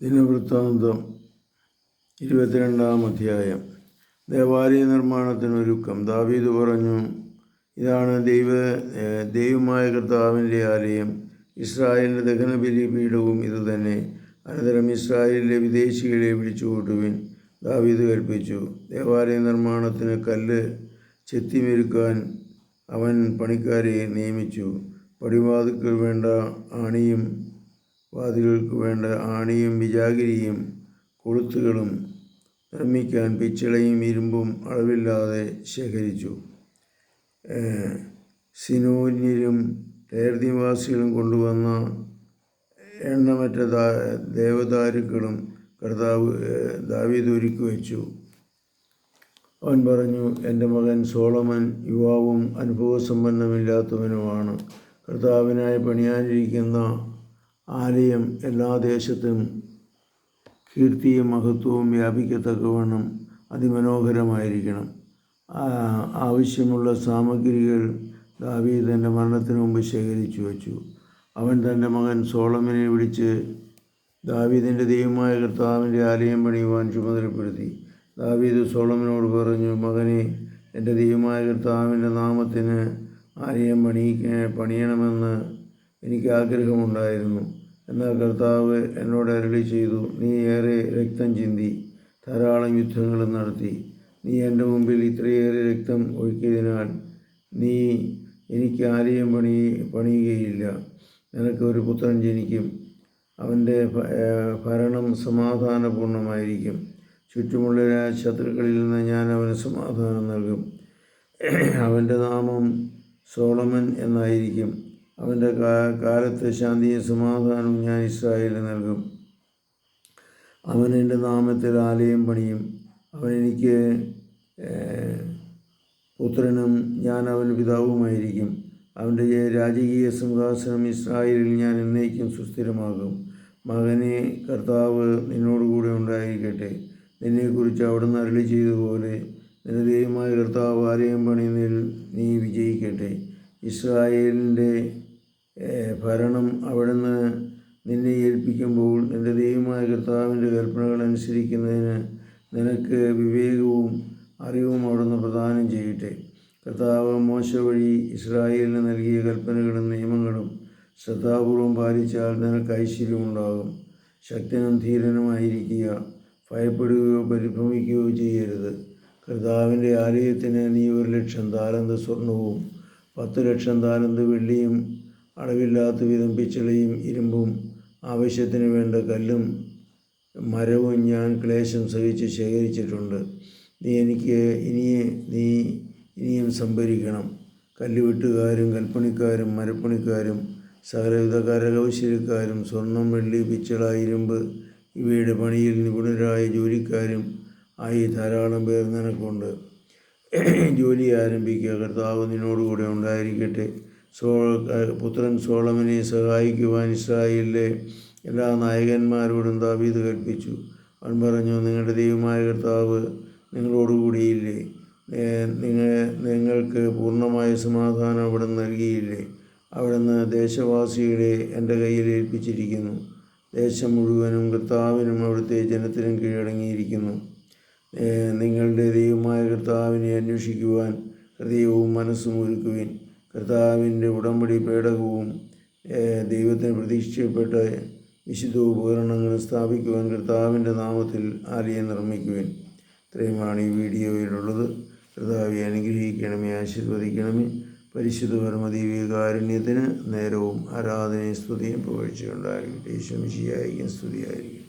ദിനവൃത്താന്തം ഇരുപത്തിരണ്ടാം അധ്യായം. ദേവാലയ നിർമ്മാണത്തിനൊരുക്കം. ദാവീദ് പറഞ്ഞു ഇതാണ് ദൈവ ദൈവമായ കർത്താവിന്റെ ആലയം. ഇസ്രായേലിന്റെ ദഹനബലി പീഠവും ഇതുതന്നെ അനന്തരം ഇസ്രായേലിലെ വിദേശികളെ വിളിച്ചുകൂട്ടുവിൻ. ദാവീദ് കൽപ്പിച്ചു ദേവാലയ നിർമ്മാണത്തിന് കല്ല് ചെത്തിമെരുക്കാൻ അവൻ പണിക്കാരെ നിയമിച്ചു. പടിവാതുക്കൾ വേണ്ട ആണിയും വാതിലുകൾക്ക് വേണ്ട ആണിയും വിജാഗിരിയും കൊളുത്തുകളും നിർമ്മിക്കാൻ പിച്ചളയും ഇരുമ്പും അളവില്ലാതെ ശേഖരിച്ചു. സിനോന്യരും ടേർദിവാസികളും കൊണ്ടുവന്ന എണ്ണമറ്റ ദേവദാരുക്കളും കർത്താവ് ദാവീദ് വെച്ചു. അവൻ പറഞ്ഞു എന്റെ മകൻ സോളമൻ യുവാവും അനുഭവസമ്പന്നമില്ലാത്തവനുമാണ് കർത്താവിനായി പണിയാനിരിക്കുന്ന ആലയം എല്ലാ ദേശത്തും കീർത്തിയും മഹത്വവും വ്യാപിക്കത്തക്കവണ്ണം അതിമനോഹരമായിരിക്കണം. ആവശ്യമുള്ള സാമഗ്രികൾ ദാവീദ് തന്റെ മരണത്തിന് മുമ്പ് ശേഖരിച്ചു വച്ചു. അവൻ തന്റെ മകൻ സോളമിനെ വിളിച്ച് ദാവീദിന്റെ ദൈവമായ കർത്താവിന്റെ ആലയം പണിയുവാൻ ചുമതലപ്പെടുത്തി. ദാവീദ് സോളമിനോട് പറഞ്ഞു മകനെ എന്റെ ദൈവമായ കർത്താവിന്റെ നാമത്തിന് ആലയം പണി പണിയണമെന്ന് എനിക്ക് ആഗ്രഹമുണ്ടായിരുന്നു. എന്നാൽ കർത്താവ് എന്നോട് അരളി ചെയ്തു നീ ഏറെ രക്തം ചിന്തി ധാരാളം യുദ്ധങ്ങളും നടത്തി. നീ എന്റെ മുമ്പിൽ ഇത്രയേറെ രക്തം ഒഴുക്കിയതിനാൽ നീ എനിക്ക് ആലയം പണി പണിയുകയില്ല. നിനക്ക് ഒരു പുത്രൻ ജനിക്കും. അവന്റെ ഭരണം സമാധാനപൂർണമായിരിക്കും. ചുറ്റുമുള്ള ശത്രുക്കളിൽ നിന്ന് ഞാൻ അവന് സമാധാനം നൽകും. അവന്റെ നാമം സോളമൻ എന്നായിരിക്കും. അവന്റെ കാലത്ത് ശാന്തിയും സമാധാനവും ഞാൻ ഇസ്രായേലിന് നൽകും. അവൻ എന്റെ നാമത്തിൽ ആലയം പണിയും. അവൻ എനിക്ക് പുത്രനും ഞാൻ അവൻ പിതാവുമായിരിക്കും. അവന്റെ രാജകീയ സിംഹാസനം ഇസ്രായേലിൽ ഞാൻ എന്നേക്കും സുസ്ഥിരമാകും. മകനെ കർത്താവ് നിന്നോടുകൂടെ ഉണ്ടായിരിക്കട്ടെ. നിന്നെക്കുറിച്ച് അവിടുന്ന് അരളി ചെയ്തതുപോലെ നിന്റെ ദൈവമായ കർത്താവ് ആലയം പണിയുന്നതിൽ നീ വിജയിക്കട്ടെ. ഇസ്രായേലിന്റെ ഭരണം അവിടുന്ന് നിന്നെ ഏൽപ്പിക്കുമ്പോൾ നിന്റെ ദൈവമായ കർത്താവിന്റെ കൽപ്പനകൾ അനുസരിക്കുന്നതിന് നിനക്ക് വിവേകവും അറിവും അവിടുന്ന് പ്രദാനം ചെയ്യട്ടെ. കർത്താവ് മോശ വഴി ഇസ്രായേലിന് നൽകിയ കൽപ്പനകളും നിയമങ്ങളും ശ്രദ്ധാപൂർവം പാലിച്ചാൽ നിനക്ക് ഐശ്വര്യമുണ്ടാകും ശക്തനും ധീരനുമായിരിക്കുക ഭയപ്പെടുകയോ പരിഭ്രമിക്കുകയോ ചെയ്യരുത്. കർത്താവിന്റെ ആലയത്തിന് നീ ഒരു ലക്ഷം താരന്ത സ്വർണവും പത്ത് ലക്ഷം താലന്ത് വെള്ളിയും അളവില്ലാത്ത വിധം പിച്ചളയും ഇരുമ്പും ആവശ്യത്തിന് വേണ്ട കല്ലും മരവും ഞാൻ ക്ലേശം സഹിച്ച് ശേഖരിച്ചിട്ടുണ്ട്. നീ എനിക്ക് ഇനിയെ നീ ഇനിയും സംഭരിക്കണം. കല്ലുവെട്ടുകാരും കൽപ്പണിക്കാരും മരപ്പണിക്കാരും സകലവിധ കരകൗശലക്കാരും സ്വർണം വെള്ളി പിച്ചള ഇരുമ്പ് ഇവയുടെ പണിയിൽ നിപുണരായ ജോലിക്കാരും ആയി ധാരാളം പേർ നിനക്കുണ്ട്. ജോലി ആരംഭിക്കുക. കർത്താവ് നിന്നോടുകൂടെ ഉണ്ടായിരിക്കട്ടെ. സോ പുത്രൻ സോളമനെ സഹായിക്കുവാൻ ഇസ്രായേലിലെ എല്ലാ നായകന്മാരോടും ദാവീത് കൽപ്പിച്ചു. അവൻ പറഞ്ഞു നിങ്ങളുടെ ദൈവമായ കർത്താവ് നിങ്ങളോടുകൂടിയില്ലേ? നിങ്ങൾ നിങ്ങൾക്ക് പൂർണമായ സമാധാനം അവിടെ നൽകിയില്ലേ? അവിടുന്ന് ദേശവാസികളെ എന്റെ കയ്യിൽ ഏൽപ്പിച്ചിരിക്കുന്നു. ദേശം മുഴുവനും കർത്താവിനും അവിടുത്തെ ജനത്തിനും കീഴടങ്ങിയിരിക്കുന്നു. നിങ്ങളുടെ ദൈവമായ കർത്താവിനെ അന്വേഷിക്കുവാൻ ഹൃദയവും മനസ്സും ഒരുക്കുവിൻ. കർത്താവിന്റെ ഉടമ്പടി പേടകവും ദൈവത്തിന് പ്രതീക്ഷിക്കപ്പെട്ട വിശുദ്ധ ഉപകരണങ്ങൾ സ്ഥാപിക്കുവാൻ കർത്താവിന്റെ നാമത്തിൽ ആലയം നിർമ്മിക്കുവിൻ. ഇത്രയുമാണ് ഈ വീഡിയോയിലുള്ളത്. കർത്താവെ അനുഗ്രഹിക്കണമേ ആശീർവദിക്കണമേ. പരിശുദ്ധ പരമദീവികാരുണ്യത്തിന് നേരവും ആരാധനയും സ്തുതിയും പുകഴ്ചയുണ്ടായിരിക്കട്ടെ ഈശ്വമിശിയായിരിക്കും സ്തുതിയായിരിക്കും